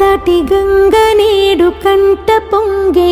దాటి గంగ నీడు కంట పొంగే